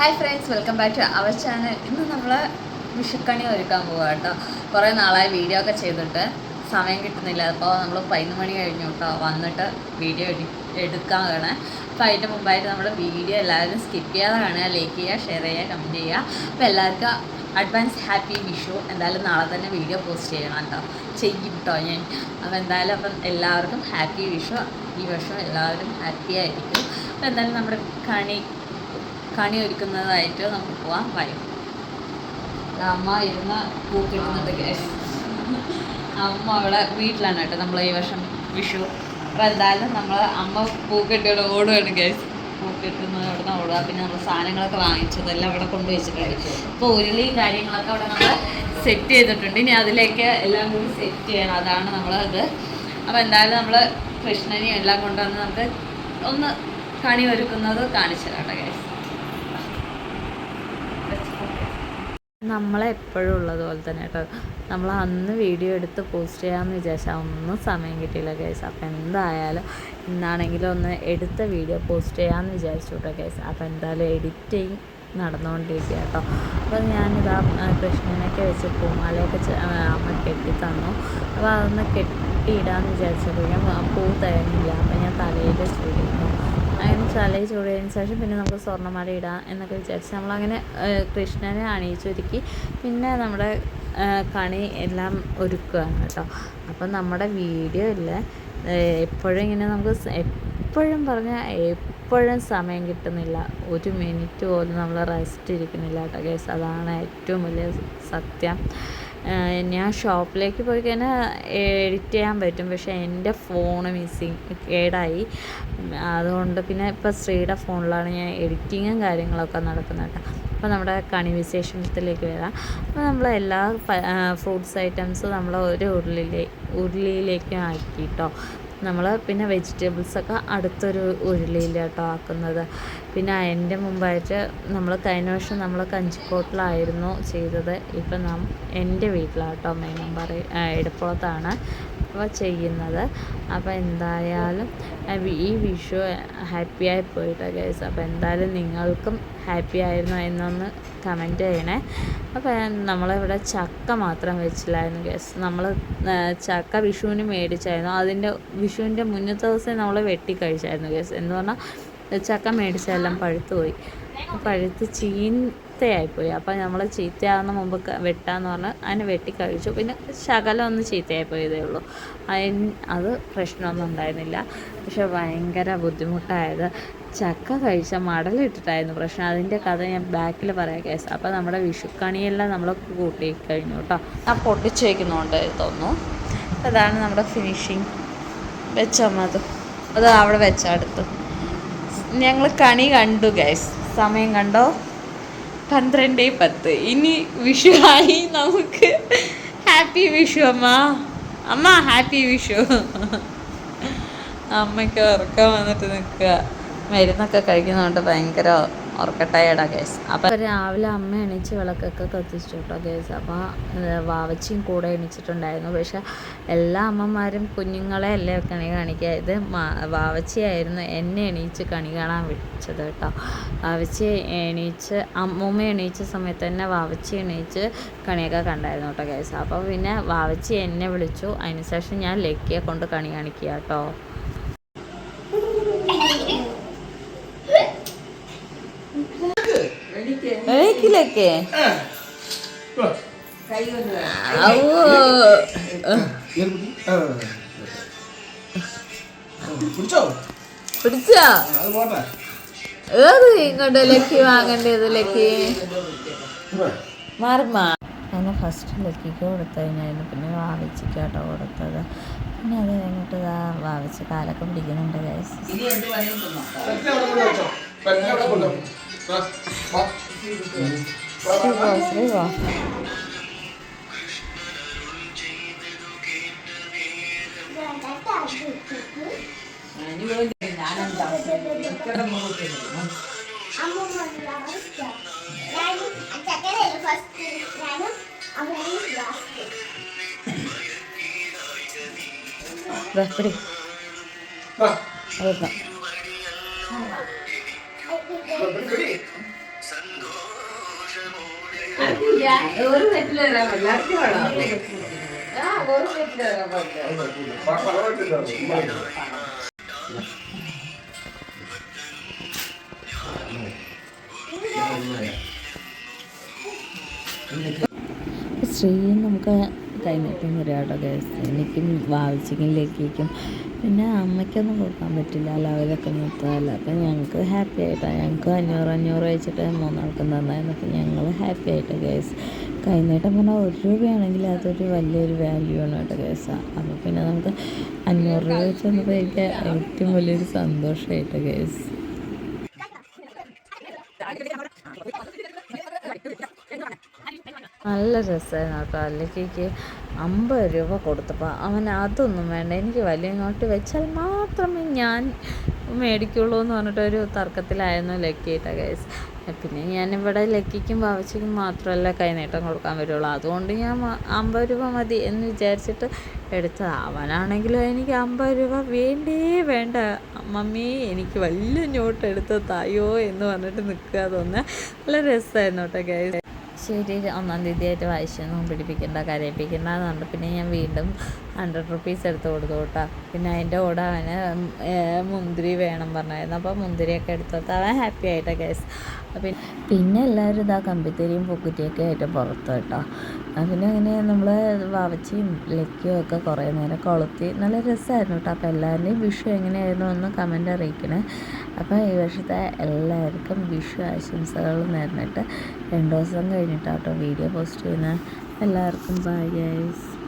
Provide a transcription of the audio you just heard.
Hi friends welcome back to our channel ഇന്ന് നമ്മൾ വിഷുക്കണി ഒരുക്കാൻ പോവുക കേട്ടോ. കുറേ നാളായി വീഡിയോ ഒക്കെ ചെയ്തിട്ട് സമയം കിട്ടുന്നില്ല. അപ്പോൾ നമ്മൾ പതിനൊന്ന് മണി കഴിഞ്ഞു കേട്ടോ. വന്നിട്ട് വീഡിയോ എടുക്കാൻ വേണേ. അപ്പോൾ അതിന്റെ മുമ്പായിട്ട് നമ്മുടെ വീഡിയോ എല്ലാവരും സ്കിപ്പ് ചെയ്യാതെ കാണുക ലൈക്ക് ചെയ്യുക ഷെയർ ചെയ്യുക കമന്റ് ചെയ്യുക. അപ്പോൾ എല്ലാവർക്കും അഡ്വാൻസ് ഹാപ്പി വിഷു. എന്തായാലും നാളെ തന്നെ വീഡിയോ പോസ്റ്റ് ചെയ്യണം കേട്ടോ. ചെയ്യും കേട്ടോ ഞാൻ. അപ്പോൾ എന്തായാലും അപ്പം എല്ലാവർക്കും ഹാപ്പി വിഷു. ഈ വർഷം എല്ലാവരും ഹാപ്പി ആയിരിക്കും. അപ്പോൾ എന്തായാലും നമ്മുടെ കണി കണി ഒരുക്കുന്നതായിട്ട് നമുക്ക് പോവാം. വരും. അമ്മ ഇരുന്ന് പൂക്കിട്ടുന്നുണ്ട് ഗ്യാസ് അമ്മ അവിടെ വീട്ടിലാണ് കേട്ടോ. നമ്മൾ ഈ വർഷം വിഷു. അപ്പോൾ എന്തായാലും നമ്മൾ അമ്മ പൂക്കെട്ടിയോടെ ഓടുകയാണ് ഗ്യാസ് പൂക്കെട്ടുന്നത് അവിടെ നിന്ന് ഓടുക. പിന്നെ നമ്മൾ സാധനങ്ങളൊക്കെ വാങ്ങിച്ചതെല്ലാം അവിടെ കൊണ്ടുവച്ചിട്ടുണ്ട് അപ്പോൾ ഉരുളിയും കാര്യങ്ങളൊക്കെ അവിടെ നമ്മൾ സെറ്റ് ചെയ്തിട്ടുണ്ട്. ഇനി അതിലേക്ക് എല്ലാം കൂടി സെറ്റ് ചെയ്യണം. അതാണ് നമ്മളത് അപ്പോൾ എന്തായാലും നമ്മൾ കൃഷ്ണനെയും എല്ലാം കൊണ്ടുവന്ന് നമുക്ക് ഒന്ന് കണി ഒരുക്കുന്നത് കാണിച്ചു കേട്ടോ നമ്മളെപ്പോഴും ഉള്ളതുപോലെ തന്നെ കേട്ടോ. നമ്മൾ അന്ന് വീഡിയോ എടുത്ത് പോസ്റ്റ് ചെയ്യാമെന്ന് വിചാരിച്ചാൽ ഒന്നും സമയം കിട്ടിയില്ല കേസ് അപ്പോൾ എന്തായാലും ഇന്നാണെങ്കിലും ഒന്ന് എടുത്ത വീഡിയോ പോസ്റ്റ് ചെയ്യാമെന്ന് വിചാരിച്ചു കേട്ടോ കേസ് അപ്പോൾ എന്തായാലും എഡിറ്റിങ് നടന്നുകൊണ്ടിരിക്കുക കേട്ടോ അപ്പോൾ ഞാനിതാ കൃഷ്ണനൊക്കെ വെച്ച് പൂമാലയൊക്കെ അമ്മ കെട്ടി തന്നു. അപ്പോൾ അതൊന്ന് കെട്ടിയിടാമെന്ന് വിചാരിച്ചപ്പോഴേക്കും പൂ തരുന്നില്ല അപ്പോൾ ഞാൻ തലയിൽ ചൂടിയിരുന്നു തലയിൽ ചൂടിയതിന് ശേഷം പിന്നെ നമുക്ക് സ്വർണമാല ഇടാം എന്നൊക്കെ വിചാരിച്ച് നമ്മളങ്ങനെ കൃഷ്ണനെ അണിയിച്ചൊരുക്കി പിന്നെ നമ്മുടെ കണി എല്ലാം ഒരുക്കുകയാണ് കേട്ടോ. അപ്പം നമ്മുടെ വീഡിയോ ഇല്ല എപ്പോഴും ഇങ്ങനെ നമുക്ക് എപ്പോഴും പറഞ്ഞാൽ എപ്പോഴും സമയം കിട്ടുന്നില്ല. ഒരു മിനിറ്റ് പോലും നമ്മൾ റെസ്റ്റ് ഇരിക്കുന്നില്ല കേട്ടോ കേസ് അതാണ് ഏറ്റവും വലിയ സത്യം. ഞാൻ ഷോപ്പിലേക്ക് പോയി കഴിഞ്ഞാൽ എഡിറ്റ് ചെയ്യാൻ പറ്റും. പക്ഷേ എന്റെ ഫോണ് മിസ്സിങ് കേടായി. അതുകൊണ്ട് പിന്നെ ഇപ്പോൾ ശ്രീയുടെ ഫോണിലാണ് ഞാൻ എഡിറ്റിങ്ങും കാര്യങ്ങളൊക്കെ നടക്കുന്നത് കേട്ടോ. അപ്പോൾ നമ്മുടെ കണി വിശേഷത്തിലേക്ക് വരാം. അപ്പോൾ നമ്മൾ എല്ലാ ഫ്രൂട്ട്സ് ഐറ്റംസും നമ്മൾ ഒരു ഉരുളിയിലേ ഉരുളിയിലേക്ക് ആക്കി കേട്ടോ നമ്മൾ പിന്നെ വെജിറ്റബിൾസൊക്കെ അടുത്തൊരു ഉരുളിയിലാട്ടോ ആക്കുന്നത്. പിന്നെ അതിന്റെ മുമ്പായിട്ട് നമ്മൾ കഴിഞ്ഞ വർഷം നമ്മൾ കഞ്ചിക്കോട്ടിലായിരുന്നു ചെയ്തത്. ഇപ്പം നാം എന്റെ വീട്ടിലാട്ടോ മെയിനും പറയും ഇടപ്പുറത്താണ് അപ്പോൾ ചെയ്യുന്നത്. അപ്പോൾ എന്തായാലും ഈ വിഷു ഹാപ്പി ആയി പോയിട്ടോ ഗൈസ് അപ്പോൾ എന്തായാലും നിങ്ങൾക്കും ഹാപ്പി ആയിരുന്നു എന്നൊന്ന് കമന്റ് ചെയ്യണേ. അപ്പോൾ നമ്മളിവിടെ ചക്ക മാത്രം വെച്ചില്ലായിരുന്നു ഗൈസ് നമ്മൾ ചക്ക വിഷുവിന് മേടിച്ചായിരുന്നു. അതിന്റെ വിഷുവിന്റെ മുന്നത്തെ ദിവസം നമ്മൾ വെട്ടി കഴിച്ചായിരുന്നു ഗൈസ് എന്ന് പറഞ്ഞാൽ ചക്ക മേടിച്ചെല്ലാം പഴുത്തു പോയി പഴുത്ത് ചീത്തയായിപ്പോയി. അപ്പോൾ നമ്മൾ ചീത്തയാകുന്ന മുമ്പ് വെട്ടാന്ന് പറഞ്ഞ് അതിനെ വെട്ടി കഴിച്ചു. പിന്നെ ശകലം ഒന്ന് ചീത്തയായിപ്പോയതേ ഉള്ളൂ. അത് പ്രശ്നമൊന്നും ഉണ്ടായിരുന്നില്ല. പക്ഷെ ഭയങ്കര ബുദ്ധിമുട്ടായത്. ചക്ക കഴിച്ച മടലിട്ടിട്ടായിരുന്നു പ്രശ്നം. അതിന്റെ കഥ ഞാൻ ബാക്കിൽ പറയാം കേസ്. അപ്പോൾ നമ്മുടെ വിഷുക്കണിയെല്ലാം നമ്മൾ കൂട്ടി കഴിഞ്ഞു കേട്ടോ. ആ പൊട്ടിച്ച് തോന്നുന്നു. അതാണ് നമ്മുടെ ഫിനിഷിങ് വെച്ചോ അത്. അത് അവിടെ വെച്ച അടുത്ത്. ഞങ്ങൾ കണി കണ്ടു ഗൈസ് സമയം കണ്ടോ? പന്ത്രണ്ട് പത്ത്. ഇനി വിഷു ആയി നമുക്ക് ഹാപ്പി വിഷു അമ്മ. അമ്മ ഹാപ്പി വിഷു. അമ്മയ്ക്ക് ഉറക്കം വന്നിട്ട് നിൽക്കുക. മരുന്നൊക്കെ കഴിക്കുന്നതുകൊണ്ട് ഭയങ്കര ഉറക്കട്ടയടാ കേസ് അപ്പം രാവിലെ അമ്മ എണീച്ച് വിളക്കൊക്കെ കത്തിച്ചു കേട്ടോ കേസ് അപ്പോൾ വാവച്ചിയും കൂടെ എണീച്ചിട്ടുണ്ടായിരുന്നു. പക്ഷെ എല്ലാ അമ്മമാരും കുഞ്ഞുങ്ങളെ അല്ലേ കണി കാണിക്കുക ഇത് വാവച്ചിയായിരുന്നു എന്നെ എണീച്ച് കണി കാണാൻ വിളിച്ചത് കേട്ടോ വാവച്ചി എണീച്ച് അമ്മൂമ്മ എണീച്ച സമയത്ത് തന്നെ വാവച്ചി എണീച്ച് കണിയൊക്കെ കണ്ടായിരുന്നു കേട്ടോ കേസ് അപ്പോൾ പിന്നെ വാവച്ചി എന്നെ വിളിച്ചു. അതിനുശേഷം ഞാൻ ലക്കിയെ കൊണ്ട് കണി കാണിക്കുക കേട്ടോ എണീക്കില്ലൊക്കെ. പിടിച്ചോ പിടിച്ചോ അത് പോട്ടെ. ഏത് ഇങ്ങോട്ട് ലക്കി വാങ്ങേണ്ടത് ലക്കി മാറുമാ. അങ്ങനെ ഫസ്റ്റ് ലക്കിക്ക് കൊടുത്തതിനായിരുന്നു. പിന്നെ വാവിച്ചിക്ക് കേട്ടോ കൊടുത്തത്. പിന്നെ അത് കഴിഞ്ഞിട്ട് ഇതാ വാവിച്ച് കാലൊക്കെ പിടിക്കുന്നുണ്ട് ഗൈസ് കൊണ്ട് വാ, പിടി വാ. ഒരു ഒരു ശ്രീ നമുക്ക് കഴിഞ്ഞിട്ടും ഒരാളുടെ ഗൈസ് എനിക്കും വാവിച്ചിക്കും ലക്കിക്കും പിന്നെ അമ്മയ്ക്കൊന്നും കൊടുക്കാൻ പറ്റില്ല. ലെവലൊക്കെ നിർത്താല്ല അപ്പം ഞങ്ങൾക്ക് ഹാപ്പി ആയിട്ടാണ് ഞങ്ങൾക്ക് അഞ്ഞൂറ് അഞ്ഞൂറ് വെച്ചിട്ട് മൂന്നാൾക്കും തന്നായിരുന്നു അപ്പം ഞങ്ങൾ ഹാപ്പി ആയിട്ട് കേസ് കൈനീട്ടം പറഞ്ഞാൽ ഒരു രൂപയാണെങ്കിൽ അതൊരു വലിയൊരു വാല്യൂ ആണ് കേട്ടോ കേസ് അപ്പോൾ പിന്നെ നമുക്ക് അഞ്ഞൂറ് രൂപ വെച്ച് വന്നപ്പോൾ എനിക്ക് ഏറ്റവും വലിയൊരു സന്തോഷമായിട്ട് കേസ് നല്ല രസമായിരുന്നു കേട്ടോ. അല്ലെങ്കിൽ അമ്പത് രൂപ കൊടുത്തപ്പോൾ അവൻ അതൊന്നും വേണ്ട എനിക്ക് വലിയ നോട്ട് വെച്ചാൽ മാത്രമേ ഞാൻ മേടിക്കുള്ളൂ എന്ന് പറഞ്ഞിട്ടൊരു തർക്കത്തിലായിരുന്നു ലക്കിയിട്ട് ഗൈസ് പിന്നെ ഞാനിവിടെ ലക്കിക്കും ഭാവിച്ചിക്കും മാത്രമല്ല കൈനീട്ടം കൊടുക്കാൻ വരുള്ളൂ. അതുകൊണ്ട് ഞാൻ അമ്പത് രൂപ മതി എന്ന് വിചാരിച്ചിട്ട് എടുത്തത്. അവനാണെങ്കിലും എനിക്ക് അമ്പത് രൂപ വേണ്ടേ വേണ്ട. മമ്മി എനിക്ക് വലിയ നോട്ട് എടുത്ത് തായോ എന്ന് പറഞ്ഞിട്ട് നിൽക്കുക അതൊന്ന് നല്ല രസമായിരുന്നു കേട്ടോ ഗൈസ് ശരി ഒന്നാം തീയതി ആയിട്ട് വായിച്ചൊന്നും പിടിപ്പിക്കണ്ട കരയിപ്പിക്കണ്ട എന്ന് പറഞ്ഞു പിന്നെ ഞാൻ വീണ്ടും ഹൺഡ്രഡ് റുപ്പീസ് എടുത്ത് കൊടുത്തു കേട്ടോ. പിന്നെ അതിന്റെ കൂടെ അവന് മുന്തിരി വേണം പറഞ്ഞായിരുന്നു. അപ്പോൾ മുന്തിരിയൊക്കെ എടുത്തു അവൻ ഹാപ്പി ആയിട്ട് കേസ് പിന്നെ പിന്നെ എല്ലാവരും ഇതാ കമ്പിത്തിരിയും പൊക്കുറ്റിയൊക്കെ ആയിട്ട് പുറത്ത് കേട്ടോ. അതിന് അങ്ങനെ നമ്മൾ വാവച്ചിയും ലക്കിയും ഒക്കെ കുറേ നേരം കൊളുത്തി. നല്ല രസമായിരുന്നു കേട്ടോ. അപ്പോൾ എല്ലാവരുടെയും വിഷു എങ്ങനെയായിരുന്നു എന്ന് കമന്റ് അറിയിക്കണേ. അപ്പോൾ ഈ വർഷത്തെ എല്ലാവർക്കും വിഷു ആശംസകൾ നേർന്നിട്ട് രണ്ട് ദിവസം കഴിഞ്ഞിട്ടാട്ടോ വീഡിയോ പോസ്റ്റ് ചെയ്യുന്നത്. എല്ലാവർക്കും ബൈ ഗൈസ്